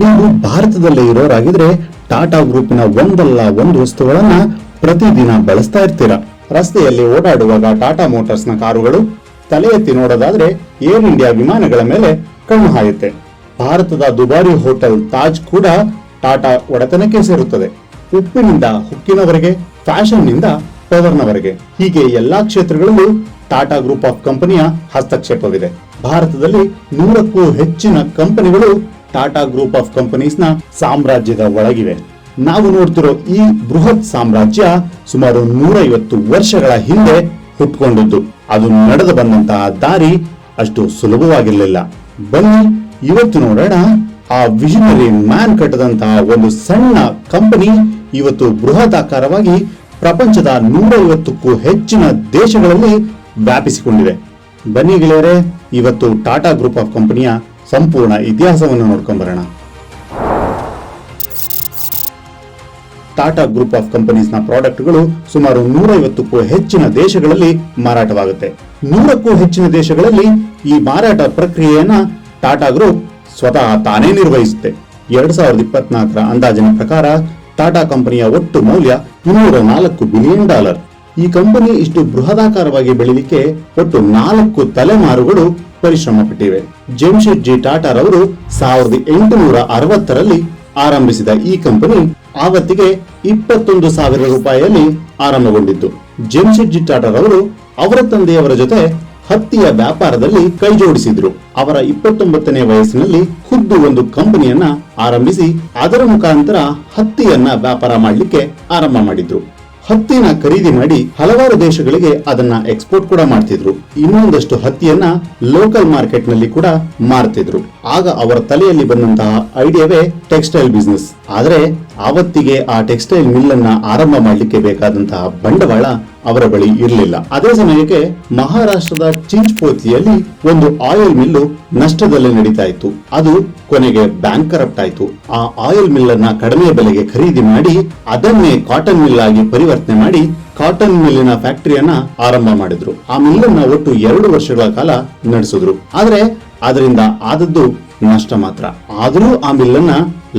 ನೀವು ಭಾರತದಲ್ಲೇ ಇರೋರಾಗಿದ್ರೆ ಟಾಟಾ ಗ್ರೂಪಿನ ಒಂದಲ್ಲ ಒಂದು ವಸ್ತುಗಳನ್ನ ಪ್ರತಿದಿನ ಬಳಸ್ತಾ ಇರ್ತೀರಾ. ರಸ್ತೆಯಲ್ಲಿ ಓಡಾಡುವಾಗ ಟಾಟಾ ಮೋಟಾರ್ಸ್ನ ಕಾರುಗಳು ತಲೆ ಎತ್ತಿ ನೋಡೋದಾದ್ರೆ ಏರ್ ಇಂಡಿಯಾ ವಿಮಾನಗಳ ಮೇಲೆ ಕಣ್ಣು ಹಾಯುತ್ತೆ. ಭಾರತದ ದುಬಾರಿ ಹೋಟೆಲ್ ತಾಜ್ ಕೂಡ ಟಾಟಾ ಒಡೆತನಕ್ಕೆ ಸೇರುತ್ತದೆ. ಉಪ್ಪಿನಿಂದ ಹುಕ್ಕಿನವರೆಗೆ ಫ್ಯಾಷನ್ನಿಂದ ಪವರ್ನವರೆಗೆ. ಹೀಗೆ ಎಲ್ಲಾ ಕ್ಷೇತ್ರಗಳಲ್ಲೂ ಟಾಟಾ ಗ್ರೂಪ್ ಆಫ್ ಕಂಪನಿಯ ಹಸ್ತಕ್ಷೇಪವಿದೆ. ಭಾರತದಲ್ಲಿ ನೂರಕ್ಕೂ ಹೆಚ್ಚಿನ ಕಂಪನಿಗಳು ಟಾಟಾ ಗ್ರೂಪ್ ಆಫ್ ಕಂಪನೀಸ್ನ ಸಾಮ್ರಾಜ್ಯದ ಒಳಗಿವೆ. ನಾವು ನೋಡ್ತಿರೋ ಈ ಬೃಹತ್ ಸಾಮ್ರಾಜ್ಯ ಸುಮಾರು ನೂರೈವತ್ತು ವರ್ಷಗಳ ಹಿಂದೆ ಹುಟ್ಕೊಂಡಿದ್ದು. ಅದು ನಡೆದು ಬಂದಂತಹ ದಾರಿ ಅಷ್ಟು ಸುಲಭವಾಗಿರಲಿಲ್ಲ. ಬನ್ನಿ, ಇವತ್ತು ನೋಡೋಣ ಆ ವಿಷನರಿ ಮ್ಯಾನ್ ಕಟ್ಟದಂತಹ ಒಂದು ಸಣ್ಣ ಕಂಪನಿ ಇವತ್ತು ಬೃಹತ್ ಆಕಾರವಾಗಿ ಪ್ರಪಂಚದ ನೂರೈವತ್ತಕ್ಕೂ ಹೆಚ್ಚಿನ ದೇಶಗಳಲ್ಲಿ ವ್ಯಾಪಿಸಿಕೊಂಡಿದೆ. ಬನ್ನಿ ಗೆಳೆಯರೆ, ಇವತ್ತು ಟಾಟಾ ಗ್ರೂಪ್ ಆಫ್ ಕಂಪನಿಯ ಸಂಪೂರ್ಣ ಇತಿಹಾಸವನ್ನು ನೋಡ್ಕೊಂಬರೋಣ ಟಾಟಾ ಗ್ರೂಪ್ ಆಫ್ ಕಂಪನೀಸ್ನ ಪ್ರಾಡಕ್ಟ್ಗಳು ಸುಮಾರು ನೂರೈವತ್ತಕ್ಕೂ ಹೆಚ್ಚಿನ ದೇಶಗಳಲ್ಲಿ ಮಾರಾಟವಾಗುತ್ತೆ. ನೂರಕ್ಕೂ ಹೆಚ್ಚಿನ ದೇಶಗಳಲ್ಲಿ ಈ ಮಾರಾಟ ಪ್ರಕ್ರಿಯೆಯನ್ನ ಟಾಟಾ ಗ್ರೂಪ್ ಸ್ವತಃ ತಾನೇ ನಿರ್ವಹಿಸುತ್ತೆ. ಎರಡ್ ಸಾವಿರದ ಇಪ್ಪತ್ನಾಲ್ಕರ ಅಂದಾಜಿನ ಪ್ರಕಾರ ಟಾಟಾ ಕಂಪನಿಯ ಒಟ್ಟು ಮೌಲ್ಯ ಇನ್ನೂರ ನಾಲ್ಕು ಬಿಲಿಯನ್ ಡಾಲರ್ ಈ ಕಂಪನಿ ಇಷ್ಟು ಬೃಹದಾಕಾರವಾಗಿ ಬೆಳಿಲಿಕ್ಕೆ ಒಟ್ಟು ನಾಲ್ಕು ತಲೆಮಾರುಗಳು ಪರಿಶ್ರಮ ಪಟ್ಟಿವೆ. ಜೆಮ್ಶೆಡ್ ಜಿ ಟಾಟಾರವರು ಸಾವಿರದ ಎಂಟುನೂರ ಅರವತ್ತರಲ್ಲಿ ಆರಂಭಿಸಿದ ಈ ಕಂಪನಿ ಆವತ್ತಿಗೆ ಇಪ್ಪತ್ತೊಂದು ಸಾವಿರ ರೂಪಾಯಿಯಲ್ಲಿ ಆರಂಭಗೊಂಡಿದ್ದು ಟಾಟಾ ಟಾಟಾರವರು ಅವರ ತಂದೆಯವರ ಜೊತೆ ಹತ್ತಿಯ ವ್ಯಾಪಾರದಲ್ಲಿ ಕೈ ಜೋಡಿಸಿದ್ರು. ಅವರ ಇಪ್ಪತ್ತೊಂಬತ್ತನೇ ವಯಸ್ಸಿನಲ್ಲಿ ಖುದ್ದು ಒಂದು ಕಂಪನಿಯನ್ನ ಆರಂಭಿಸಿ ಅದರ ಮುಖಾಂತರ ಹತ್ತಿಯನ್ನ ವ್ಯಾಪಾರ ಮಾಡಲಿಕ್ಕೆ ಆರಂಭ ಮಾಡಿದ್ರು. ಹತ್ತಿನ ಖರೀದಿ ಮಾಡಿ ಹಲವಾರು ದೇಶಗಳಿಗೆ ಅದನ್ನ ಎಕ್ಸ್ಪೋರ್ಟ್ ಕೂಡ ಮಾಡ್ತಿದ್ರು. ಇನ್ನೊಂದಷ್ಟು ಹತ್ತಿಯನ್ನ ಲೋಕಲ್ ಮಾರ್ಕೆಟ್ನಲ್ಲಿ ಕೂಡ ಮಾರ್ತಿದ್ರು. ಆಗ ಅವರ ತಲೆಯಲ್ಲಿ ಬಂದಂತಹ ಐಡಿಯಾವೇ ಟೆಕ್ಸ್ಟೈಲ್ ಬಿಸ್ನೆಸ್ ಆದ್ರೆ, ಆವತ್ತಿಗೆ ಆ ಟೆಕ್ಸ್ಟೈಲ್ ಮಿಲ್ ಅನ್ನ ಆರಂಭ ಮಾಡಲಿಕ್ಕೆ ಬೇಕಾದಂತಹ ಬಂಡವಾಳ ಅವರ ಬಳಿ ಇರಲಿಲ್ಲ. ಅದೇ ಸಮಯಕ್ಕೆ ಮಹಾರಾಷ್ಟ್ರದ ಚಿಂಚ್ಪೋತಿಯಲ್ಲಿ ಒಂದು ಆಯಿಲ್ ಮಿಲ್ಲು ನಷ್ಟದಲ್ಲಿ ನಡೀತಾ ಇತ್ತು. ಅದು ಕೊನೆಗೆ ಬ್ಯಾಂಕ್ ಕರಪ್ಟ್ ಆಯ್ತು. ಆ ಆಯಿಲ್ ಮಿಲ್ ಅನ್ನ ಕಡಿಮೆ ಬೆಲೆಗೆ ಖರೀದಿ ಮಾಡಿ, ಅದನ್ನೇ ಕಾಟನ್ ಮಿಲ್ ಆಗಿ ಪರಿವರ್ತನೆ ಮಾಡಿ ಕಾಟನ್ ಮಿಲ್ಲಿನ ಫ್ಯಾಕ್ಟರಿಯನ್ನ ಆರಂಭ ಮಾಡಿದ್ರು. ಆ ಮಿಲ್ ಅನ್ನ ಒಟ್ಟು ಎರಡು ವರ್ಷಗಳ ಕಾಲ ನಡೆಸಿದ್ರು. ಆದ್ರೆ, ಅದರಿಂದ ಆದದ್ದು ನಷ್ಟ ಮಾತ್ರ. ಆದರೂ ಆ ಮಿಲ್ಲನ್ನ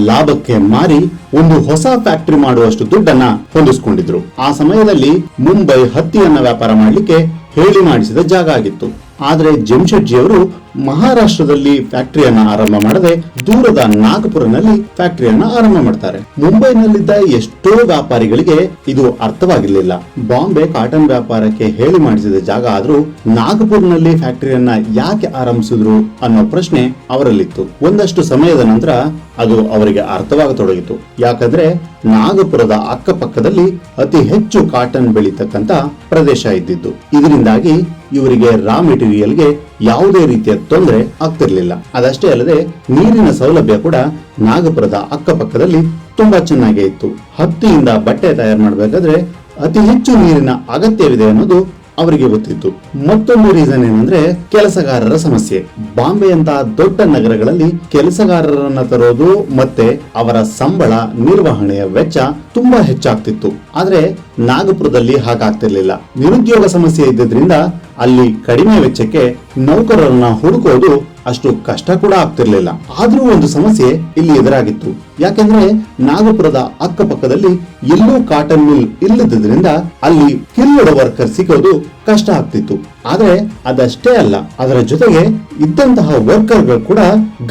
ಲಾಭಕ್ಕೆ ಮಾರಿ ಒಂದು ಹೊಸ ಫ್ಯಾಕ್ಟರಿ ಮಾಡುವಷ್ಟು ದುಡ್ಡನ್ನ ಹೊಂದಿಸ್ಕೊಂಡಿದ್ರು. ಆ ಸಮಯದಲ್ಲಿ ಮುಂಬೈ ಹತ್ತಿಯನ್ನ ವ್ಯಾಪಾರ ಮಾಡಲಿಕ್ಕೆ ಹೇಳಿ ಮಾಡಿಸಿದ ಜಾಗ ಆಗಿತ್ತು. ಆದ್ರೆ ಜಮ್ಶೆಟ್ಜಿ ಅವರು ಮಹಾರಾಷ್ಟ್ರದಲ್ಲಿ ಫ್ಯಾಕ್ಟರಿಯನ್ನ ಆರಂಭ ಮಾಡದೆ ದೂರದ ನಾಗಪುರನಲ್ಲಿ ಫ್ಯಾಕ್ಟರಿಯನ್ನ ಆರಂಭ ಮಾಡ್ತಾರೆ. ಮುಂಬೈನಲ್ಲಿದ್ದ ಎಷ್ಟೋ ವ್ಯಾಪಾರಿಗಳಿಗೆ ಇದು ಅರ್ಥವಾಗಿರ್ಲಿಲ್ಲ. ಬಾಂಬೆ ಕಾಟನ್ ವ್ಯಾಪಾರಕ್ಕೆ ಹೇಳಿ ಮಾಡಿಸಿದ ಜಾಗ ಆದ್ರೂ ನಾಗಪುರ್ನಲ್ಲಿ ಫ್ಯಾಕ್ಟರಿಯನ್ನ ಯಾಕೆ ಆರಂಭಿಸಿದ್ರು ಅನ್ನೋ ಪ್ರಶ್ನೆ ಅವರಲ್ಲಿತ್ತು. ಒಂದಷ್ಟು ಸಮಯದ ನಂತರ ಅದು ಅವರಿಗೆ ಅರ್ಥವಾಗತೊಡಗಿತು. ಯಾಕಂದ್ರೆ ನಾಗಪುರದ ಅಕ್ಕಪಕ್ಕದಲ್ಲಿ ಅತಿ ಹೆಚ್ಚು ಕಾಟನ್ ಬೆಳೀತಕ್ಕಂತ ಪ್ರದೇಶ ಇದ್ದಿದ್ದು. ಇದರಿಂದಾಗಿ ಇವರಿಗೆ ರಾ ಮೆಟೀರಿಯಲ್ಗೆ ಯಾವುದೇ ರೀತಿಯ ತೊಂದರೆ ಆಗ್ತಿರ್ಲಿಲ್ಲ. ಅದಷ್ಟೇ ಅಲ್ಲದೆ ನೀರಿನ ಸೌಲಭ್ಯ ಕೂಡ ನಾಗಪುರದ ಅಕ್ಕಪಕ್ಕದಲ್ಲಿ ತುಂಬಾ ಚೆನ್ನಾಗಿ ಇತ್ತು. ಹತ್ತಿಯಿಂದ ಬಟ್ಟೆ ತಯಾರು ಮಾಡಬೇಕಾದ್ರೆ ಅತಿ ಹೆಚ್ಚು ನೀರಿನ ಅಗತ್ಯವಿದೆ ಅನ್ನೋದು ಅವರಿಗೆ ಗೊತ್ತಿತ್ತು ಮತ್ತೊಂದು ರೀಸನ್ ಏನಂದ್ರೆ ಕೆಲಸಗಾರರ ಸಮಸ್ಯೆ. ಬಾಂಬೆಯಂತಹ ದೊಡ್ಡ ನಗರಗಳಲ್ಲಿ ಕೆಲಸಗಾರರನ್ನ ತರೋದು ಮತ್ತೆ ಅವರ ಸಂಬಳ, ನಿರ್ವಹಣೆಯ ವೆಚ್ಚ ತುಂಬಾ ಹೆಚ್ಚಾಗ್ತಿತ್ತು. ಆದ್ರೆ ನಾಗಪುರದಲ್ಲಿ ಹಾಗಾಗ್ತಿರ್ಲಿಲ್ಲ. ನಿರುದ್ಯೋಗ ಸಮಸ್ಯೆ ಇದ್ದಿದ್ರಿಂದ ಅಲ್ಲಿ ಕಡಿಮೆ ವೆಚ್ಚಕ್ಕೆ ನೌಕರರನ್ನ ಹುಡುಕೋದು ಅಷ್ಟು ಕಷ್ಟ ಕೂಡ ಆಗ್ತಿರ್ಲಿಲ್ಲ. ಆದ್ರೂ ಒಂದು ಸಮಸ್ಯೆ ಇಲ್ಲಿ ಎದುರಾಗಿತ್ತು. ಯಾಕೆಂದ್ರೆ ನಾಗಪುರದ ಅಕ್ಕಪಕ್ಕದಲ್ಲಿ ಎಲ್ಲೂ ಕಾಟನ್ ಮಿಲ್ ಇಲ್ಲದಿದ್ರಿಂದ ಅಲ್ಲಿ ಕಿಲ್ಲುಡ ವರ್ಕರ್ ಸಿಗೋದು ಕಷ್ಟ ಆಗ್ತಿತ್ತು. ಆದ್ರೆ ಅದಷ್ಟೇ ಅಲ್ಲ, ಅದರ ಜೊತೆಗೆ ಇದ್ದಂತಹ ವರ್ಕರ್ಗಳು ಕೂಡ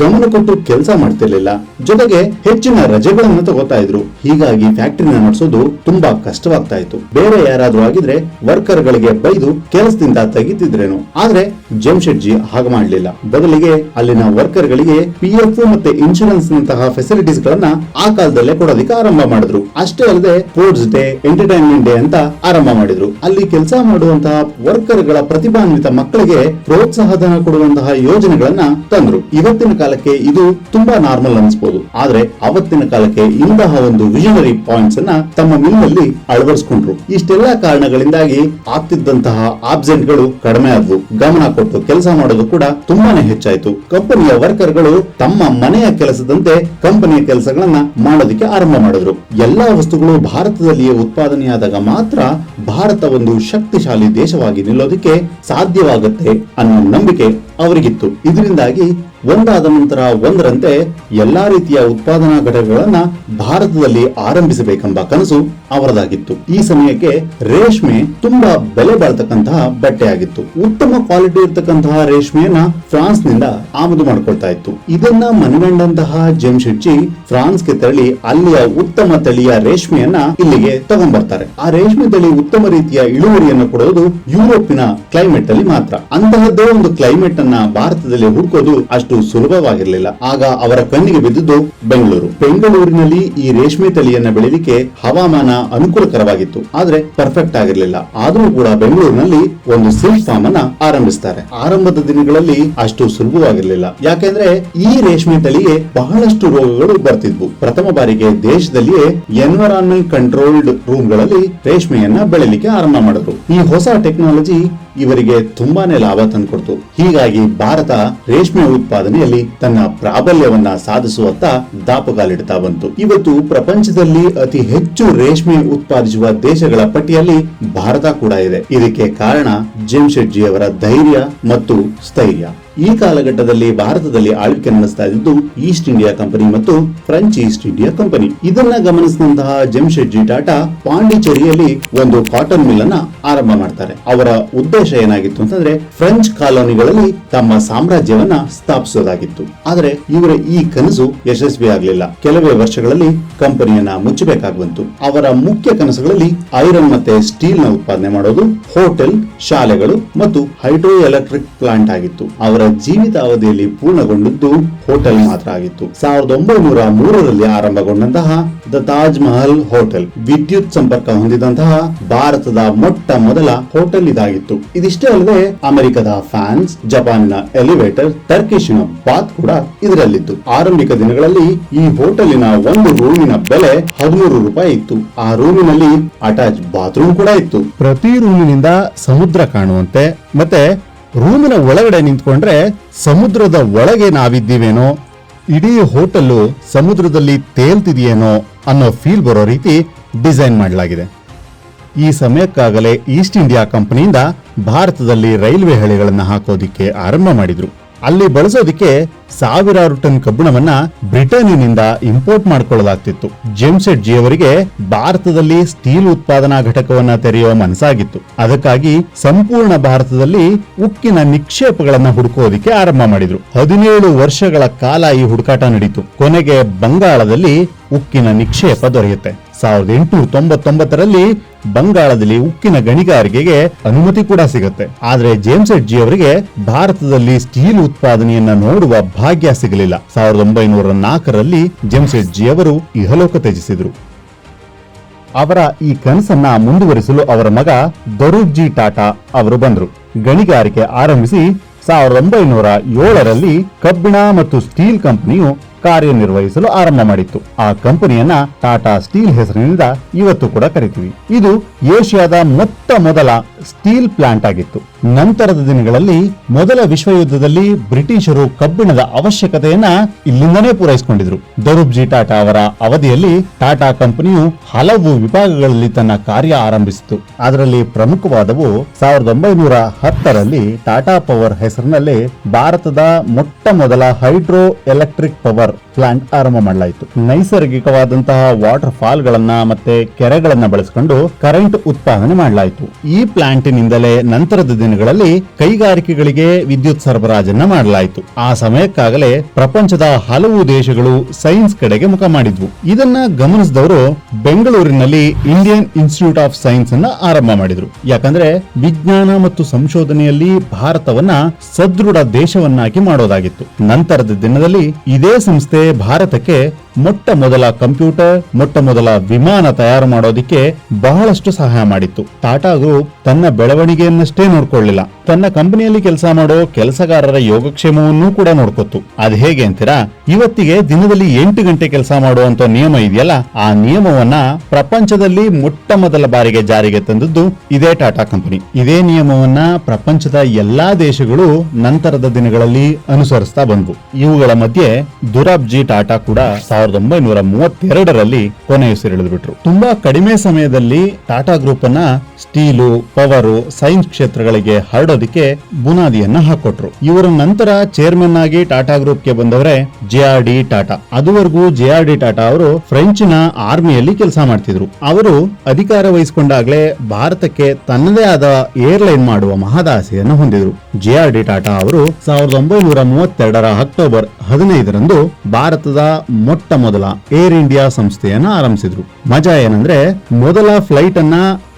ಗಮನ ಕೊಟ್ಟು ಕೆಲಸ ಮಾಡ್ತಿರ್ಲಿಲ್ಲ. ಜೊತೆಗೆ ಹೆಚ್ಚಿನ ರಜೆಗಳನ್ನು ತಗೋತಾ ಇದ್ರು. ಹೀಗಾಗಿ ಫ್ಯಾಕ್ಟರಿನ ನಡೆಸೋದು ತುಂಬಾ ಕಷ್ಟವಾಗ್ತಾ ಇತ್ತು. ಬೇರೆ ಯಾರಾದ್ರೂ ಆಗಿದ್ರೆ ವರ್ಕರ್ ಗಳಿಗೆ ಬೈದು ಕೆಲಸದಿಂದ ತೆಗಿತಿದ್ರೇನು. ಆದ್ರೆ ಜೆಮ್ಶೆಡ್ಜಿ ಹಾಗೆ ಮಾಡಲಿಲ್ಲ. ಬದಲಿಗೆ ಅಲ್ಲಿನ ವರ್ಕರ್ ಗಳಿಗೆ ಪಿ ಎಫ್ ಮತ್ತೆ ಇನ್ಶೂರೆನ್ಸ್ ನಂತಹ ಫೆಸಿಲಿಟೀಸ್ ಆ ಕಾಲದಲ್ಲೇ ಕೊಡೋದಿಕ್ಕೆ ಆರಂಭ ಮಾಡಿದ್ರು. ಅಷ್ಟೇ ಅಲ್ಲದೆ ಸ್ಪೋರ್ಟ್ಸ್ ಡೇ ಎಂಟರ್ಟೈನ್ಮೆಂಟ್ ಡೇ ಅಂತ ಆರಂಭ ಮಾಡಿದ್ರು. ಅಲ್ಲಿ ಕೆಲಸ ಮಾಡುವಂತಹ ವರ್ಕರ್ಗಳ ಪ್ರತಿಭಾನ್ವಿತ ಮಕ್ಕಳಿಗೆ ಪ್ರೋತ್ಸಾಹಧನ ಕೊಡುವಂತಹ ಯೋಜನೆಗಳನ್ನ ತಂದ್ರು. ಇವತ್ತಿನ ಕಾಲಕ್ಕೆ ಇದು ತುಂಬಾ ನಾರ್ಮಲ್ ಅನ್ಸ್ಬೋದು. ಆದ್ರೆ ಅವತ್ತಿನ ಕಾಲಕ್ಕೆ ಇಂತಹ ಒಂದು ವಿಷನರಿ ಪಾಯಿಂಟ್ಸ್ ಅನ್ನ ತಮ್ಮ ಮಿಲ್ನಲ್ಲಿ ಅಳವಡಿಸಿಕೊಂಡ್ರು. ಇಷ್ಟೆಲ್ಲ ಕಾರಣಗಳಿಂದಾಗಿ ಆಗ್ತಿದ್ದಂತಹ ಆಬ್ಸೆಂಟ್ಗಳು ಕಡಿಮೆ ಆದ್ವು. ಗಮನ ಕೊಟ್ಟು ಕೆಲಸ ಮಾಡೋದು ಕೂಡ ತುಂಬಾನೇ ಹೆಚ್ಚಾಯ್ತು. ಕಂಪನಿಯ ವರ್ಕರ್ಗಳು ತಮ್ಮ ಮನೆಯ ಕೆಲಸದಂತೆ ಕಂಪನಿಯ ಕೆಲಸಗಳನ್ನ ಮಾಡೋದಕ್ಕೆ ಆರಂಭ ಮಾಡಿದ್ರು. ಎಲ್ಲಾ ವಸ್ತುಗಳು ಭಾರತದಲ್ಲಿಯೇ ಉತ್ಪಾದನೆಯಾದಾಗ ಮಾತ್ರ ಭಾರತ ಒಂದು ಶಕ್ತಿಶಾಲಿ ದೇಶವಾಗಿ ನಿಲ್ಲೋದಕ್ಕೆ ಸಾಧ್ಯವಾಗುತ್ತೆ ಅನ್ನೋ ನಂಬಿಕೆ ಅವರಿಗಿತ್ತು. ಇದರಿಂದಾಗಿ ಒಂದಾದ ನಂತರ ಒಂದರಂತೆ ಎಲ್ಲಾ ರೀತಿಯ ಉತ್ಪಾದನಾ ಘಟಕಗಳನ್ನ ಭಾರತದಲ್ಲಿ ಆರಂಭಿಸಬೇಕೆಂಬ ಕನಸು ಅವರದಾಗಿತ್ತು. ಈ ಸಮಯಕ್ಕೆ ರೇಷ್ಮೆ ತುಂಬಾ ಬೆಲೆ ಬಾಳ್ತಕ್ಕಂತಹ ಬಟ್ಟೆಯಾಗಿತ್ತು. ಉತ್ತಮ ಕ್ವಾಲಿಟಿ ಇರತಕ್ಕಂತಹ ರೇಷ್ಮೆಯನ್ನ ಫ್ರಾನ್ಸ್ನಿಂದ ಆಮದು ಮಾಡ್ಕೊಳ್ತಾ ಇತ್ತು. ಇದನ್ನ ಮನಗಂಡಂತಹ ಫ್ರಾನ್ಸ್ ಫ್ರಾನ್ಸ್ಗೆ ತೆರಳಿ ಅಲ್ಲಿಯ ಉತ್ತಮ ತಳಿಯ ರೇಷ್ಮೆಯನ್ನ ಇಲ್ಲಿಗೆ ತಗೊಂಡ್ಬರ್ತಾರೆ. ಆ ರೇಷ್ಮೆ ತಳಿ ಉತ್ತಮ ರೀತಿಯ ಇಳುವರಿಯನ್ನು ಕೊಡೋದು ಯುರೋಪಿನ ಕ್ಲೈಮೇಟ್ ಅಲ್ಲಿ ಮಾತ್ರ. ಅಂತಹದ್ದೇ ಒಂದು ಕ್ಲೈಮೇಟ್ ಅನ್ನ ಭಾರತದಲ್ಲಿ ಹುಡುಕೋದು ಅಷ್ಟು ಸುಲಭವಾಗಿರಲಿಲ್ಲ. ಆಗ ಅವರ ಕಣ್ಣಿಗೆ ಬಿದ್ದಿದ್ದು ಬೆಂಗಳೂರು. ಬೆಂಗಳೂರಿನಲ್ಲಿ ಈ ರೇಷ್ಮೆ ತಳಿಯನ್ನ ಬೆಳೆಯಲಿಕ್ಕೆ ಹವಾಮಾನ ಅನುಕೂಲಕರವಾಗಿತ್ತು. ಆದ್ರೆ ಪರ್ಫೆಕ್ಟ್ ಆಗಿರಲಿಲ್ಲ. ಆದ್ರೂ ಕೂಡ ಬೆಂಗಳೂರಿನಲ್ಲಿ ಒಂದು ಸಿಲ್ಕ್ ಫಾರ್ಮ್ ಅನ್ನ ಆರಂಭಿಸ್ತಾರೆ. ಆರಂಭದ ದಿನಗಳಲ್ಲಿ ಅಷ್ಟು ಸುಲಭವಾಗಿರಲಿಲ್ಲ. ಯಾಕೆಂದ್ರೆ ಈ ರೇಷ್ಮೆ ತಳಿಗೆ ಬಹಳಷ್ಟು ರೋಗಗಳು ಬರ್ತಿದ್ವು. ಪ್ರಥಮ ಬಾರಿಗೆ ದೇಶದಲ್ಲಿಯೇ ಎನ್ವಿರಾನ್ಮೆಂಟ್ ಕಂಟ್ರೋಲ್ಡ್ ರೂಮ್ಗಳಲ್ಲಿ ರೇಷ್ಮೆಯನ್ನ ಬೆಳೆಯಲಿಕ್ಕೆ ಆರಂಭ ಮಾಡಿದ್ರು. ಈ ಹೊಸ ಟೆಕ್ನಾಲಜಿ ಇವರಿಗೆ ತುಂಬಾನೇ ಲಾಭ ತಂದುಕೊಡ್ತು. ಹೀಗಾಗಿ ಭಾರತ ರೇಷ್ಮೆ ಉತ್ಪಾದನೆಯಲ್ಲಿ ತನ್ನ ಪ್ರಾಬಲ್ಯವನ್ನ ಸಾಧಿಸುವತ್ತ ದಾಪುಗಾಲಿಡ್ತಾ ಬಂತು. ಇವತ್ತು ಪ್ರಪಂಚದಲ್ಲಿ ಅತಿ ಹೆಚ್ಚು ರೇಷ್ಮೆ ಉತ್ಪಾದಿಸುವ ದೇಶಗಳ ಪಟ್ಟಿಯಲ್ಲಿ ಭಾರತ ಕೂಡ ಇದೆ. ಇದಕ್ಕೆ ಕಾರಣ ಜೆಮ್ಶೆಡ್ಜಿ ಅವರ ಧೈರ್ಯ ಮತ್ತು ಸ್ಥೈರ್ಯ. ಈ ಕಾಲಘಟ್ಟದಲ್ಲಿ ಭಾರತದಲ್ಲಿ ಆಳ್ವಿಕೆ ನಡೆಸ್ತಾ ಇದ್ದು ಈಸ್ಟ್ ಇಂಡಿಯಾ ಕಂಪನಿ ಮತ್ತು ಫ್ರೆಂಚ್ ಈಸ್ಟ್ ಇಂಡಿಯಾ ಕಂಪನಿ. ಇದನ್ನ ಗಮನಿಸಿದಂತಹ ಜೆಮ್ಶೆಡ್ಜಿ ಟಾಟಾ ಪಾಂಡಿಚೇರಿಯಲ್ಲಿ ಒಂದು ಕಾಟನ್ ಮಿಲ್ ಅನ್ನ ಆರಂಭ ಮಾಡ್ತಾರೆ. ಅವರ ಉದ್ದೇಶ ಏನಾಗಿತ್ತು ಅಂತಂದ್ರೆ ಫ್ರೆಂಚ್ ಕಾಲೋನಿಗಳಲ್ಲಿ ತಮ್ಮ ಸಾಮ್ರಾಜ್ಯವನ್ನ ಸ್ಥಾಪಿಸೋದಾಗಿತ್ತು. ಆದರೆ ಇವರ ಈ ಕನಸು ಯಶಸ್ವಿ ಆಗಲಿಲ್ಲ. ಕೆಲವೇ ವರ್ಷಗಳಲ್ಲಿ ಕಂಪನಿಯನ್ನ ಮುಚ್ಚಬೇಕಾಗಿ ಬಂತು ಅವರ ಮುಖ್ಯ ಕನಸುಗಳಲ್ಲಿ ಐರನ್ ಮತ್ತೆ ಸ್ಟೀಲ್ನ ಉತ್ಪಾದನೆ ಮಾಡೋದು, ಹೋಟೆಲ್, ಶಾಲೆಗಳು ಮತ್ತು ಹೈಡ್ರೋ ಎಲೆಕ್ಟ್ರಿಕ್ ಪ್ಲಾಂಟ್ ಆಗಿತ್ತು. ಅವರ ಜೀವಿತಾವಧಿಯಲ್ಲಿ ಪೂರ್ಣಗೊಂಡಿದ್ದು ಹೋಟೆಲ್ ಮಾತ್ರ ಆಗಿತ್ತು. ಸಾವಿರದ ಒಂಬೈನೂರ ಮೂರರಲ್ಲಿ ಆರಂಭಗೊಂಡಂತಹ ದ ತಾಜ್ ಮಹಲ್ ಹೋಟೆಲ್ ವಿದ್ಯುತ್ ಸಂಪರ್ಕ ಹೊಂದಿದಂತಹ ಭಾರತದ ಮೊಟ್ಟ ಮೊದಲ ಹೋಟೆಲ್ ಇದಾಗಿತ್ತು. ಇದಿಷ್ಟೇ ಅಲ್ಲದೆ ಅಮೆರಿಕದ ಫ್ಯಾನ್ಸ್, ಜಪಾನಿನ ಎಲಿವೇಟರ್, ಟರ್ಕಿಶಿನ ಬಾತ್ ಕೂಡ ಇದರಲ್ಲಿತ್ತು. ಆರಂಭಿಕ ದಿನಗಳಲ್ಲಿ ಈ ಹೋಟೆಲಿನ ಒಂದು ರೂಮಿನ ಬೆಲೆ ಹದಿಮೂರು ರೂಪಾಯಿ ಇತ್ತು. ಆ ರೂಮಿನಲ್ಲಿ ಅಟ್ಯಾಚ್ ಬಾತ್ರೂಮ್ ಕೂಡ ಇತ್ತು. ಪ್ರತಿ ರೂಮಿನಿಂದ ಸಮುದ್ರ ಕಾಣುವಂತೆ ಮತ್ತೆ ರೂಮಿನ ಒಳಗಡೆ ನಿಂತ್ಕೊಂಡ್ರೆ ಸಮುದ್ರದ ಒಳಗೆ ನಾವಿದ್ದೀವೇನೋ? ಇಡೀ ಹೋಟೆಲ್ಲು ಸಮುದ್ರದಲ್ಲಿ ತೇಲ್ತಿದೆಯೇನೋ ಅನ್ನೋ ಫೀಲ್ ಬರೋ ರೀತಿ ಡಿಸೈನ್ ಮಾಡಲಾಗಿದೆ. ಈ ಸಮಯಕ್ಕಾಗಲೇ ಈಸ್ಟ್ ಇಂಡಿಯಾ ಕಂಪನಿಯಿಂದ ಭಾರತದಲ್ಲಿ ರೈಲ್ವೆ ಹಳಿಗಳನ್ನು ಹಾಕೋದಿಕ್ಕೆ ಆರಂಭ ಮಾಡಿದ್ರು. ಅಲ್ಲಿ ಬಳಸೋದಿಕ್ಕೆ ಸಾವಿರಾರು ಟನ್ ಕಬ್ಬಿಣವನ್ನ ಬ್ರಿಟನ್ನಿನಿಂದ ಇಂಪೋರ್ಟ್ ಮಾಡಿಕೊಳ್ಳಲಾಗ್ತಿತ್ತು ಜೆಮ್ಸೆಟ್ ಜಿ ಅವರಿಗೆ ಭಾರತದಲ್ಲಿ ಸ್ಟೀಲ್ ಉತ್ಪಾದನಾ ಘಟಕವನ್ನ ತೆರೆಯುವ ಮನಸ್ಸಾಗಿತ್ತು. ಅದಕ್ಕಾಗಿ ಸಂಪೂರ್ಣ ಭಾರತದಲ್ಲಿ ಉಕ್ಕಿನ ನಿಕ್ಷೇಪಗಳನ್ನ ಹುಡುಕೋದಿಕ್ಕೆ ಆರಂಭ ಮಾಡಿದ್ರು. ಹದಿನೇಳು ವರ್ಷಗಳ ಕಾಲ ಈ ಹುಡುಕಾಟ ನಡೀತು. ಕೊನೆಗೆ ಬಂಗಾಳದಲ್ಲಿ ಉಕ್ಕಿನ ನಿಕ್ಷೇಪ ದೊರೆಯುತ್ತೆ. ಸಾವಿರದ ಎಂಟುನೂರ ತೊಂಬತ್ತೊಂಬತ್ತರಲ್ಲಿ ಬಂಗಾಳದಲ್ಲಿ ಉಕ್ಕಿನ ಗಣಿಗಾರಿಕೆಗೆ ಅನುಮತಿ ಕೂಡ ಸಿಗುತ್ತೆ. ಆದ್ರೆ ಜೇಮ್ಸ್ ಎಡ್ಜಿ ಅವರಿಗೆ ಭಾರತದಲ್ಲಿ ಸ್ಟೀಲ್ ಉತ್ಪಾದನೆಯನ್ನ ನೋಡುವ ಭಾಗ್ಯ ಸಿಗಲಿಲ್ಲ. ಸಾವಿರದ ಒಂಬೈನೂರ ನಾಲ್ಕರಲ್ಲಿ ಜೇಮ್ಸ್ ಎಡ್ಜಿ ಅವರು ಇಹಲೋಕ ತ್ಯಜಿಸಿದ್ರು. ಅವರ ಈ ಕನಸನ್ನ ಮುಂದುವರಿಸಲು ಅವರ ಮಗ ದರೂಜಿ ಟಾಟಾ ಅವರು ಬಂದರು. ಗಣಿಗಾರಿಕೆ ಆರಂಭಿಸಿ ಸಾವಿರದ ಒಂಬೈನೂರ ಏಳರಲ್ಲಿ ಕಬ್ಬಿಣ ಮತ್ತು ಸ್ಟೀಲ್ ಕಂಪನಿಯು ಕಾರ್ಯನಿರ್ವಹಿಸಲು ಆರಂಭ ಮಾಡಿತ್ತು. ಆ ಕಂಪನಿಯನ್ನ ಟಾಟಾ ಸ್ಟೀಲ್ ಹೆಸರಿನಿಂದ ಇವತ್ತು ಕೂಡ ಕರಿತೀವಿ. ಇದು ಏಷ್ಯಾದ ಮೊತ್ತ ಮೊದಲ ಸ್ಟೀಲ್ ಪ್ಲಾಂಟ್ ಆಗಿತ್ತು. ನಂತರದ ದಿನಗಳಲ್ಲಿ ಮೊದಲ ವಿಶ್ವಯುದ್ಧದಲ್ಲಿ ಬ್ರಿಟಿಷರು ಕಬ್ಬಿಣದ ಅವಶ್ಯಕತೆಯನ್ನ ಇಲ್ಲಿಂದನೇ ಪೂರೈಸಿಕೊಂಡಿದ್ರು. ದರುಬ್ಜಿ ಟಾಟಾ ಅವರ ಅವಧಿಯಲ್ಲಿ ಟಾಟಾ ಕಂಪನಿಯು ಹಲವು ವಿಭಾಗಗಳಲ್ಲಿ ತನ್ನ ಕಾರ್ಯ ಆರಂಭಿಸಿತು ಅದರಲ್ಲಿ ಪ್ರಮುಖವಾದವು ಸಾವಿರದ ಒಂಬೈನೂರ ಹತ್ತರಲ್ಲಿ ಟಾಟಾ ಪವರ್ ಹೆಸರಿನಲ್ಲಿ ಭಾರತದ ಮೊಟ್ಟ ಮೊದಲ ಹೈಡ್ರೋ ಎಲೆಕ್ಟ್ರಿಕ್ ಪವರ್ ಪ್ಲಾಂಟ್ ಆರಂಭ ಮಾಡಲಾಯಿತು. ನೈಸರ್ಗಿಕವಾದಂತಹ ವಾಟರ್ ಫಾಲ್ ಗಳನ್ನ ಮತ್ತೆ ಕೆರೆಗಳನ್ನ ಬಳಸಿಕೊಂಡು ಕರೆಂಟ್ ಉತ್ಪಾದನೆ ಮಾಡಲಾಯಿತು. ಈ ಪ್ಲಾಂಟಿನಿಂದಲೇ ನಂತರದ ದಿನಗಳಲ್ಲಿ ಕೈಗಾರಿಕೆಗಳಿಗೆ ವಿದ್ಯುತ್ ಸರಬರಾಜನ್ನ ಮಾಡಲಾಯಿತು. ಆ ಸಮಯಕ್ಕಾಗಲೇ ಪ್ರಪಂಚದ ಹಲವು ದೇಶಗಳು ಸೈನ್ಸ್ ಕಡೆಗೆ ಮುಖ ಮಾಡಿದ್ವು. ಇದನ್ನ ಗಮನಿಸಿದವರು ಬೆಂಗಳೂರಿನಲ್ಲಿ ಇಂಡಿಯನ್ ಇನ್ಸ್ಟಿಟ್ಯೂಟ್ ಆಫ್ ಸೈನ್ಸ್ ಅನ್ನ ಆರಂಭ ಮಾಡಿದ್ರು. ಯಾಕಂದ್ರೆ ವಿಜ್ಞಾನ ಮತ್ತು ಸಂಶೋಧನೆಯಲ್ಲಿ ಭಾರತವನ್ನ ಸದೃಢ ದೇಶವನ್ನಾಗಿ ಮಾಡೋದಾಗಿತ್ತು. ನಂತರದ ದಿನದಲ್ಲಿ ಇದೇ ಸಂಸ್ಥೆ ಭಾರತಕ್ಕೆ ಮೊಟ್ಟ ಮೊದಲ ಕಂಪ್ಯೂಟರ್, ಮೊಟ್ಟ ಮೊದಲ ವಿಮಾನ ತಯಾರು ಮಾಡೋದಿಕ್ಕೆ ಬಹಳಷ್ಟು ಸಹಾಯ ಮಾಡಿತ್ತು. ಟಾಟಾ ಗ್ರೂಪ್ ತನ್ನ ಬೆಳವಣಿಗೆಯನ್ನಷ್ಟೇ ನೋಡ್ಕೊಳ್ಳಿಲ್ಲ. ತನ್ನ ಕಂಪನಿಯಲ್ಲಿ ಕೆಲಸ ಮಾಡೋ ಕೆಲಸಗಾರರ ಯೋಗಕ್ಷೇಮವನ್ನೂ ಕೂಡ ನೋಡ್ಕೊತ್ತು. ಅದ್ ಹೇಗೆ ಅಂತೀರಾ? ಇವತ್ತಿಗೆ ದಿನದಲ್ಲಿ ಎಂಟು ಗಂಟೆ ಕೆಲಸ ಮಾಡುವಂತ ನಿಯಮ ಇದೆಯಲ್ಲ, ಆ ನಿಯಮವನ್ನ ಪ್ರಪಂಚದಲ್ಲಿ ಮೊಟ್ಟ ಮೊದಲ ಬಾರಿಗೆ ಜಾರಿಗೆ ತಂದದ್ದು ಇದೇ ಟಾಟಾ ಕಂಪನಿ. ಇದೇ ನಿಯಮವನ್ನ ಪ್ರಪಂಚದ ಎಲ್ಲಾ ದೇಶಗಳು ನಂತರದ ದಿನಗಳಲ್ಲಿ ಅನುಸರಿಸ್ತಾ ಬಂದ್ವು. ಇವುಗಳ ಮಧ್ಯೆ ದುರಾಬ್ಜಿ ಟಾಟಾ ಕೂಡ ಸಾವಿರದ ಒಂಬೈನೂರ ಮೂವತ್ತೆರಡರಲ್ಲಿ ಬಿಟ್ರು ತುಂಬಾ ಕಡಿಮೆ ಸಮಯದಲ್ಲಿ ಟಾಟಾ ಗ್ರೂಪ್ ಅನ್ನ ಸ್ಟೀಲು, ಪವರು, ಸೈನ್ಸ್ ಕ್ಷೇತ್ರಗಳಿಗೆ ಹರಡೋದಿಕ್ಕೆ ಬುನಾದಿಯನ್ನ ಹಾಕೊಟ್ರು. ಇವರ ನಂತರ ಚೇರ್ಮನ್ ಆಗಿ ಟಾಟಾ ಗ್ರೂಪ್ಗೆ ಬಂದವರೇ ಜೆ ಆರ್ ಡಿ ಟಾಟಾ. ಅದುವರೆಗೂ ಜೆ ಆರ್ ಡಿ ಟಾಟಾ ಅವರು ಫ್ರೆಂಚ್ನ ಆರ್ಮಿಯಲ್ಲಿ ಕೆಲಸ ಮಾಡ್ತಿದ್ರು. ಅವರು ಅಧಿಕಾರ ವಹಿಸಿಕೊಂಡಾಗಲೇ ಭಾರತಕ್ಕೆ ತನ್ನದೇ ಆದ ಏರ್ಲೈನ್ ಮಾಡುವ ಮಹದಾಸೆಯನ್ನು ಹೊಂದಿದ್ರು. ಜೆ ಆರ್ ಡಿ ಟಾಟಾ ಅವರು ಸಾವಿರದ ಒಂಬೈನೂರ ಮೂವತ್ತೆರಡರ ಅಕ್ಟೋಬರ್ ಹದಿನೈದರಂದು ಭಾರತದ ಮೊಟ್ಟ ಮೊದಲ ಏರ್ ಇಂಡಿಯಾ ಸಂಸ್ಥೆಯನ್ನ ಆರಂಭಿಸಿದ್ರು. ಮಜಾ ಏನಂದ್ರೆ ಮೊದಲ ಫ್ಲೈಟ್ ಅನ್ನ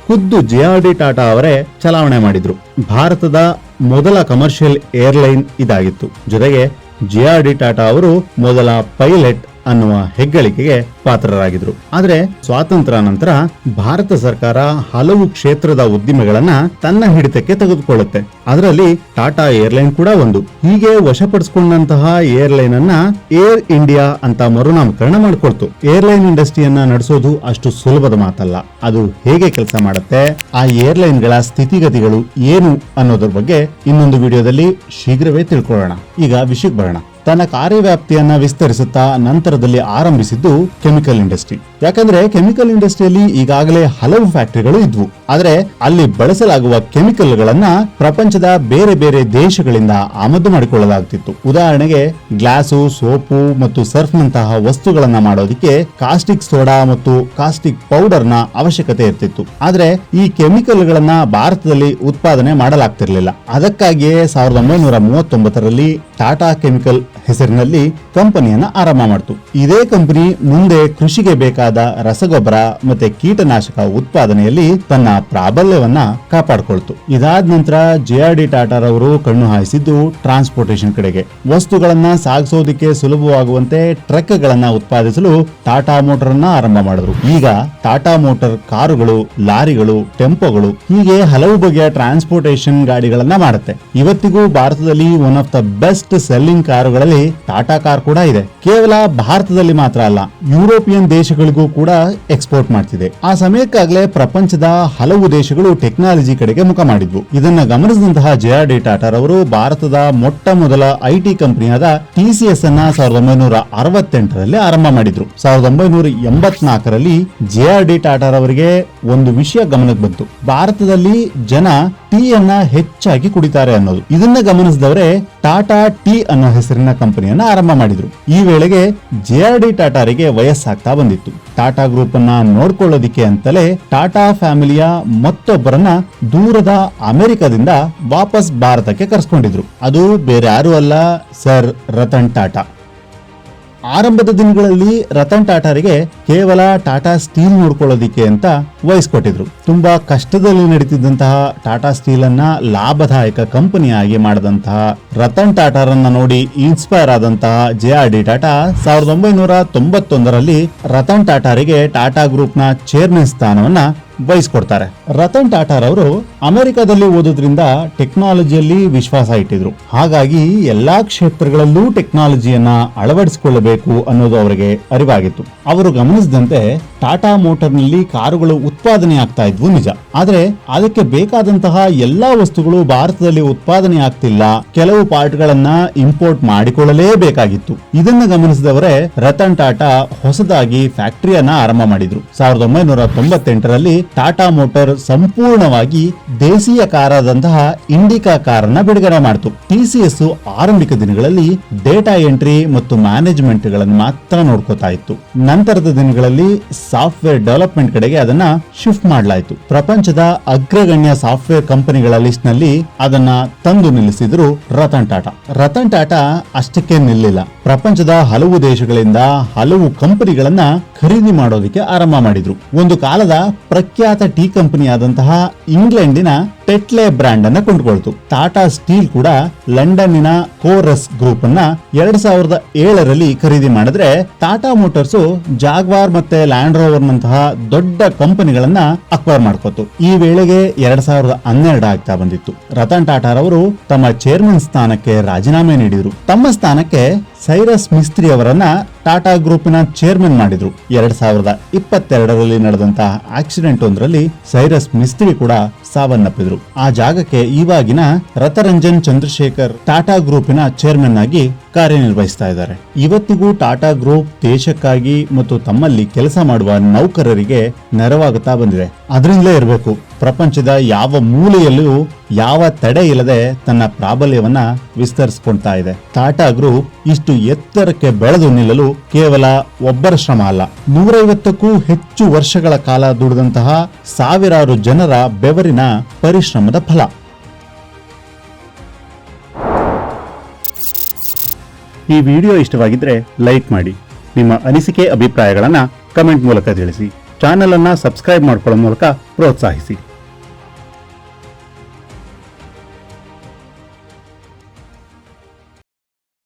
ಖುದ್ದು ಜೆ ಆರ್ ಡಿ ಟಾಟಾ ಅವರೇ ಚಲಾವಣೆ ಮಾಡಿದ್ರು. ಭಾರತದ ಮೊದಲ ಕಮರ್ಷಿಯಲ್ ಏರ್ಲೈನ್ ಇದಾಗಿತ್ತು. ಜೊತೆಗೆ ಜೆ ಆರ್ ಡಿ ಟಾಟಾ ಅವರು ಮೊದಲ ಪೈಲಟ್ ಅನ್ನುವ ಹೆಗ್ಗಳಿಕೆಗೆ ಪಾತ್ರರಾಗಿದ್ರು. ಆದರೆ ಸ್ವಾತಂತ್ರ್ಯ ನಂತರ ಭಾರತ ಸರ್ಕಾರ ಹಲವು ಕ್ಷೇತ್ರದ ಉದ್ದಿಮೆಗಳನ್ನ ತನ್ನ ಹಿಡಿತಕ್ಕೆ ತೆಗೆದುಕೊಳ್ಳುತ್ತೆ. ಅದರಲ್ಲಿ ಟಾಟಾ ಏರ್ಲೈನ್ ಕೂಡ ಒಂದು. ಹೀಗೆ ವಶಪಡಿಸಿಕೊಂಡಂತಹ ಏರ್ಲೈನ್ ಅನ್ನ ಏರ್ ಇಂಡಿಯಾ ಅಂತ ಮರುನಾಮಕರಣ ಮಾಡಿಕೊಳ್ತು. ಏರ್ಲೈನ್ ಇಂಡಸ್ಟ್ರಿಯನ್ನ ನಡೆಸೋದು ಅಷ್ಟು ಸುಲಭದ ಮಾತಲ್ಲ. ಅದು ಹೇಗೆ ಕೆಲಸ ಮಾಡುತ್ತೆ, ಆ ಏರ್ಲೈನ್ಗಳ ಸ್ಥಿತಿಗತಿಗಳು ಏನು ಅನ್ನೋದ್ರ ಬಗ್ಗೆ ಇನ್ನೊಂದು ವಿಡಿಯೋದಲ್ಲಿ ಶೀಘ್ರವೇ ತಿಳ್ಕೊಳ್ಳೋಣ. ಈಗ ವಿಷಯಕ್ಕೆ ಬರೋಣ. ತನ್ನ ಕಾರ್ಯವ್ಯಾಪ್ತಿಯನ್ನ ವಿಸ್ತರಿಸುತ್ತಾ ನಂತರದಲ್ಲಿ ಆರಂಭಿಸಿದ್ದು ಕೆಮಿಕಲ್ ಇಂಡಸ್ಟ್ರಿ. ಯಾಕಂದ್ರೆ ಕೆಮಿಕಲ್ ಇಂಡಸ್ಟ್ರಿಯಲ್ಲಿ ಈಗಾಗಲೇ ಹಲವು ಫ್ಯಾಕ್ಟರಿಗಳು ಇದ್ವು. ಆದರೆ ಅಲ್ಲಿ ಬಳಸಲಾಗುವ ಕೆಮಿಕಲ್ ಗಳನ್ನ ಪ್ರಪಂಚದ ಬೇರೆ ಬೇರೆ ದೇಶಗಳಿಂದ ಆಮದು ಮಾಡಿಕೊಳ್ಳಲಾಗುತ್ತಿತ್ತು ಉದಾಹರಣೆಗೆ ಗ್ಲಾಸು, ಸೋಪು ಮತ್ತು ಸರ್ಫ್ ನಂತಹ ವಸ್ತುಗಳನ್ನ ಮಾಡೋದಕ್ಕೆ ಕಾಸ್ಟಿಕ್ ಸೋಡಾ ಮತ್ತು ಕಾಸ್ಟಿಕ್ ಪೌಡರ್ನ ಅವಶ್ಯಕತೆ ಇರ್ತಿತ್ತು. ಆದ್ರೆ ಈ ಕೆಮಿಕಲ್ ಗಳನ್ನ ಭಾರತದಲ್ಲಿ ಉತ್ಪಾದನೆ ಮಾಡಲಾಗ್ತಿರ್ಲಿಲ್ಲ. ಅದಕ್ಕಾಗಿಯೇ ಸಾವಿರದ ಒಂಬೈನೂರ ಮೂವತ್ತೊಂಬತ್ತರಲ್ಲಿ ಟಾಟಾ ಕೆಮಿಕಲ್ ಹೆಸರಿನಲ್ಲಿ ಕಂಪನಿಯನ್ನ ಆರಂಭ ಮಾಡಿತು. ಇದೇ ಕಂಪನಿ ಮುಂದೆ ಕೃಷಿಗೆ ಬೇಕಾದ ರಸಗೊಬ್ಬರ ಮತ್ತೆ ಕೀಟನಾಶಕ ಉತ್ಪಾದನೆಯಲ್ಲಿ ತನ್ನ ಪ್ರಾಬಲ್ಯವನ್ನ ಕಾಪಾಡಿಕೊಳ್ತು. ಇದಾದ ನಂತರ ಜೆ ಆರ್ ಡಿ ಟಾಟಾರವರು ಕಣ್ಣು ಹಾಯಿಸಿದ್ದು ಟ್ರಾನ್ಸ್ಪೋರ್ಟೇಷನ್ ಕಡೆಗೆ. ವಸ್ತುಗಳನ್ನ ಸಾಗಿಸೋದಕ್ಕೆ ಸುಲಭವಾಗುವಂತೆ ಟ್ರಕ್ ಗಳನ್ನ ಉತ್ಪಾದಿಸಲು ಟಾಟಾ ಮೋಟರ್ ಅನ್ನ ಆರಂಭ ಮಾಡಿದ್ರು. ಈಗ ಟಾಟಾ ಮೋಟರ್ ಕಾರುಗಳು, ಲಾರಿಗಳು, ಟೆಂಪೋಗಳು ಹೀಗೆ ಹಲವು ಬಗೆಯ ಟ್ರಾನ್ಸ್ಪೋರ್ಟೇಷನ್ ಗಾಡಿಗಳನ್ನ ಮಾಡುತ್ತೆ. ಇವತ್ತಿಗೂ ಭಾರತದಲ್ಲಿ one of the best selling ಕಾರುಗಳಲ್ಲಿ ಟಾಟಾ ಕಾರ್ ಕೂಡ ಇದೆ. ಕೇವಲ ಭಾರತದಲ್ಲಿ ಮಾತ್ರ ಅಲ್ಲ, ಯುರೋಪಿಯನ್ ದೇಶಗಳಿಗೂ ಕೂಡ ಎಕ್ಸ್ಪೋರ್ಟ್ ಮಾಡ್ತಿದೆ. ಆ ಸಮಯಕ್ಕಾಗಲೇ ಪ್ರಪಂಚದ ಹಲವು ದೇಶಗಳು ಟೆಕ್ನಾಲಜಿ ಕಡೆಗೆ ಮುಖ ಮಾಡಿದ್ವು. ಇದನ್ನ ಗಮನಿಸಿದಂತಹ ಜೆ ಆರ್ ಡಿ ಟಾಟಾರವರು ಭಾರತದ ಮೊಟ್ಟ ಮೊದಲ ಐಟಿ ಕಂಪನಿಯಾದ ಟಿಸಿಎಸ್ ಅನ್ನ ಸಾವಿರದ ಒಂಬೈನೂರ ಅರವತ್ತೆಂಟರಲ್ಲಿ ಆರಂಭ ಮಾಡಿದ್ರು. ಸಾವಿರದ ಒಂಬೈನೂರ ಎಂಬತ್ನಾಲ್ಕರಲ್ಲಿ ಜೆ ಆರ್ ಡಿ ಟಾಟಾರವರಿಗೆ ಒಂದು ವಿಷಯ ಗಮನಕ್ಕೆ ಬಂತು. ಭಾರತದಲ್ಲಿ ಜನ ಟೀ ಅನ್ನ ಹೆಚ್ಚಾಗಿ ಕುಡಿತಾರೆ ಅನ್ನೋದು. ಇದನ್ನ ಗಮನಿಸಿದವರೇ ಟಾಟಾ ಟೀ ಅನ್ನೋ ಹೆಸರಿನ ಕಂಪನಿಯನ್ನ ಆರಂಭ ಮಾಡಿದ್ರು. ಈ ವೇಳೆಗೆ ಜೆ ಆರ್ ಡಿ ಟಾಟಾರಿಗೆ ವಯಸ್ಸಾಗ್ತಾ ಬಂದಿತ್ತು. ಟಾಟಾ ಗ್ರೂಪ್ ಅನ್ನ ನೋಡ್ಕೊಳ್ಳೋದಿಕ್ಕೆ ಅಂತಲೇ ಟಾಟಾ ಫ್ಯಾಮಿಲಿಯ ಮತ್ತೊಬ್ಬರನ್ನ ದೂರದ ಅಮೆರಿಕದಿಂದ ವಾಪಸ್ ಭಾರತಕ್ಕೆ ಕರೆಸ್ಕೊಂಡಿದ್ರು. ಅದು ಬೇರೆ ಯಾರು ಅಲ್ಲ, ಸರ್ ರತನ್ ಟಾಟಾ. ಆರಂಭದ ದಿನಗಳಲ್ಲಿ ರತನ್ ಟಾಟಾರಿಗೆ ಕೇವಲ ಟಾಟಾ ಸ್ಟೀಲ್ ನೋಡ್ಕೊಳ್ಳೋದಿಕ್ಕೆ ಅಂತ ವಹಿಸ್ಕೊಟ್ಟಿದ್ರು. ತುಂಬಾ ಕಷ್ಟದಲ್ಲಿ ನಡೀತಿದ್ದಂತಹ ಟಾಟಾ ಸ್ಟೀಲ್ ಅನ್ನ ಲಾಭದಾಯಕ ಕಂಪನಿಯಾಗಿ ಮಾಡಿದಂತಹ ರತನ್ ಟಾಟಾರನ್ನ ನೋಡಿ ಇನ್ಸ್ಪೈರ್ ಆದಂತಹ ಜೆ ಆರ್ ಡಿ ಟಾಟಾ ಸಾವಿರದ ಒಂಬೈನೂರ ತೊಂಬತ್ತೊಂದರಲ್ಲಿ ರತನ್ ಟಾಟಾರಿಗೆ ಟಾಟಾ ಗ್ರೂಪ್ನ ಚೇರ್ಮನ್ ಸ್ಥಾನವನ್ನ ವಹಿಸ್ಕೊಡ್ತಾರೆ ರತನ್ ಟಾಟಾರವರು ಅಮೆರಿಕದಲ್ಲಿ ಓದೋದ್ರಿಂದ ಟೆಕ್ನಾಲಜಿಯಲ್ಲಿ ವಿಶ್ವಾಸ ಇಟ್ಟಿದ್ರು. ಹಾಗಾಗಿ ಎಲ್ಲಾ ಕ್ಷೇತ್ರಗಳಲ್ಲೂ ಟೆಕ್ನಾಲಜಿಯನ್ನ ಅಳವಡಿಸಿಕೊಳ್ಳಬೇಕು ಅನ್ನೋದು ಅವರಿಗೆ ಅರಿವಾಗಿತ್ತು. ಅವರು ಗಮನಿಸಿದಂತೆ ಟಾಟಾ ಮೋಟಾರ್ನಲ್ಲಿ ಕಾರುಗಳು ಉತ್ಪಾದನೆ ಆಗ್ತಾ ಇದ್ವು ನಿಜ. ಆದ್ರೆ ಅದಕ್ಕೆ ಬೇಕಾದಂತಹ ಎಲ್ಲಾ ವಸ್ತುಗಳು ಭಾರತದಲ್ಲಿ ಉತ್ಪಾದನೆ ಆಗ್ತಿಲ್ಲ. ಕೆಲವು ಪಾರ್ಟ್ಗಳನ್ನ ಇಂಪೋರ್ಟ್ ಮಾಡಿಕೊಳ್ಳಲೇಬೇಕಾಗಿತ್ತು. ಇದನ್ನ ಗಮನಿಸಿದವರೇ ರತನ್ ಟಾಟಾ ಹೊಸದಾಗಿ ಫ್ಯಾಕ್ಟರಿಯನ್ನ ಆರಂಭ ಮಾಡಿದ್ರು. ಸಾವಿರದ ಒಂಬೈನೂರ ತೊಂಬತ್ತೆಂಟರಲ್ಲಿ ಟಾಟಾ ಮೋಟರ್ ಸಂಪೂರ್ಣವಾಗಿ ದೇಶೀಯ ಕಾರಾದಂತಹ ಇಂಡಿಕಾ ಕಾರನ್ನ ಬಿಡುಗಡೆ ಮಾಡಿತು. ಟಿಸಿಎಸ್ ಆರಂಭಿಕ ದಿನಗಳಲ್ಲಿ ಡೇಟಾ ಎಂಟ್ರಿ ಮತ್ತು ಮ್ಯಾನೇಜ್ಮೆಂಟ್ಗಳನ್ನು ಮಾತ್ರ ನೋಡ್ಕೋತಾ ಇತ್ತು. ನಂತರದ ದಿನಗಳಲ್ಲಿ ಸಾಫ್ಟ್ವೇರ್ ಡೆವಲಪ್ಮೆಂಟ್ ಕಡೆಗೆ ಅದನ್ನ ಶಿಫ್ಟ್ ಮಾಡಲಾಯಿತು. ಪ್ರಪಂಚದ ಅಗ್ರಗಣ್ಯ ಸಾಫ್ಟ್ವೇರ್ ಕಂಪನಿಗಳ ಲಿಸ್ಟ್ನಲ್ಲಿ ಅದನ್ನ ತಂದು ನಿಲ್ಲಿಸಿದ್ರು ರತನ್ ಟಾಟಾ. ರತನ್ ಟಾಟಾ ಅಷ್ಟಕ್ಕೆ ನಿಲ್ಲಿಲ್ಲ. ಪ್ರಪಂಚದ ಹಲವು ದೇಶಗಳಿಂದ ಹಲವು ಕಂಪನಿಗಳನ್ನ ಖರೀದಿ ಮಾಡೋದಕ್ಕೆ ಆರಂಭ ಮಾಡಿದ್ರು. ಒಂದು ಕಾಲದ ಪ್ರಖ್ಯಾತ ಟೀ ಕಂಪನಿ ಆದಂತಹ ಇಂಗ್ಲೆಂಡಿನ ಟೆಟ್ಲೆ ಬ್ರಾಂಡ್ ಅನ್ನ ಕೊಂಡುಕೊಳ್ತು. ಟಾಟಾ ಸ್ಟೀಲ್ ಕೂಡ ಲಂಡನ್ನಿನ ಕೋರಸ್ ಗ್ರೂಪ್ ಅನ್ನ ಎರಡ್ ಸಾವಿರದ ಏಳರಲ್ಲಿ ಖರೀದಿ ಮಾಡಿದ್ರೆ ಟಾಟಾ ಮೋಟಾರ್ಸ್ ಜಾಗ್ವಾರ್ ಮತ್ತೆ ಲ್ಯಾಂಡ್ ರೋವರ್ ನಂತಹ ದೊಡ್ಡ ಕಂಪನಿಗಳನ್ನ ಅಕ್ವೈರ್ ಮಾಡ್ಕೋತು ಈ ವೇಳೆಗೆ ಎರಡ್ ಸಾವಿರದ ಹನ್ನೆರಡ ಆಗ್ತಾ ಬಂದಿತ್ತು. ರತನ್ ಟಾಟಾರವರು ತಮ್ಮ ಚೇರ್ಮನ್ ಸ್ಥಾನಕ್ಕೆ ರಾಜೀನಾಮೆ ನೀಡಿದ್ರು. ತಮ್ಮ ಸ್ಥಾನಕ್ಕೆ ಸೈರಸ್ ಮಿಸ್ತ್ರಿ ಅವರನ್ನ ಟಾಟಾ ಗ್ರೂಪಿನ ಚೇರ್ಮನ್ ಮಾಡಿದ್ರು. ಎರಡ್ ಸಾವಿರದ ಇಪ್ಪತ್ತೆರಡರಲ್ಲಿ ನಡೆದಂತಹ ಆಕ್ಸಿಡೆಂಟ್ ಒಂದರಲ್ಲಿ ಸೈರಸ್ ಮಿಸ್ತ್ರಿ ಕೂಡ ಸಾವನ್ನಪ್ಪಿದ್ರು. ಆ ಜಾಗಕ್ಕೆ ಇವಾಗಿನ ರಥರಂಜನ್ ಚಂದ್ರಶೇಖರ್ ಟಾಟಾ ಗ್ರೂಪಿನ ಚೇರ್ಮನ್ ಆಗಿ ಕಾರ್ಯನಿರ್ವಹಿಸ್ತಾ ಇದ್ದಾರೆ. ಇವತ್ತಿಗೂ ಟಾಟಾ ಗ್ರೂಪ್ ದೇಶಕ್ಕಾಗಿ ಮತ್ತು ತಮ್ಮಲ್ಲಿ ಕೆಲಸ ಮಾಡುವ ನೌಕರರಿಗೆ ನೆರವಾಗುತ್ತಾ ಬಂದಿದೆ. ಅದರಿಂದಲೇ ಇರಬೇಕು. ಪ್ರಪಂಚದ ಯಾವ ಮೂಲೆಯಲ್ಲೂ ಯಾವ ತಡೆ ಇಲ್ಲದೆ ತನ್ನ ಪ್ರಾಬಲ್ಯವನ್ನ ವಿಸ್ತರಿಸಿಕೊಳ್ತಾ ಇದೆ. ಟಾಟಾ ಗ್ರೂಪ್ ಇಷ್ಟು ಎತ್ತರಕ್ಕೆ ಬೆಳೆದು ನಿಲ್ಲಲು ಕೇವಲ ಒಬ್ಬರ ಶ್ರಮ ಅಲ್ಲ. ನೂರೈವತ್ತಕ್ಕೂ ಹೆಚ್ಚು ವರ್ಷಗಳ ಕಾಲ ದುಡಿದಂತಹ ಸಾವಿರಾರು ಜನರ ಬೆವರಿನ ಪರಿಶ್ರಮದ ಫಲ. ಈ ವಿಡಿಯೋ ಇಷ್ಟವಾಗಿದ್ರೆ ಲೈಕ್ ಮಾಡಿ. ನಿಮ್ಮ ಅನಿಸಿಕೆ, ಅಭಿಪ್ರಾಯಗಳನ್ನು ಕಮೆಂಟ್ ಮೂಲಕ ತಿಳಿಸಿ. ಚಾನೆಲ್ ಅನ್ನ ಸಬ್ಸ್ಕ್ರೈಬ್ ಮಾಡ್ಕೊಳ್ಳೋ ಮೂಲಕ ಪ್ರೋತ್ಸಾಹಿಸಿ.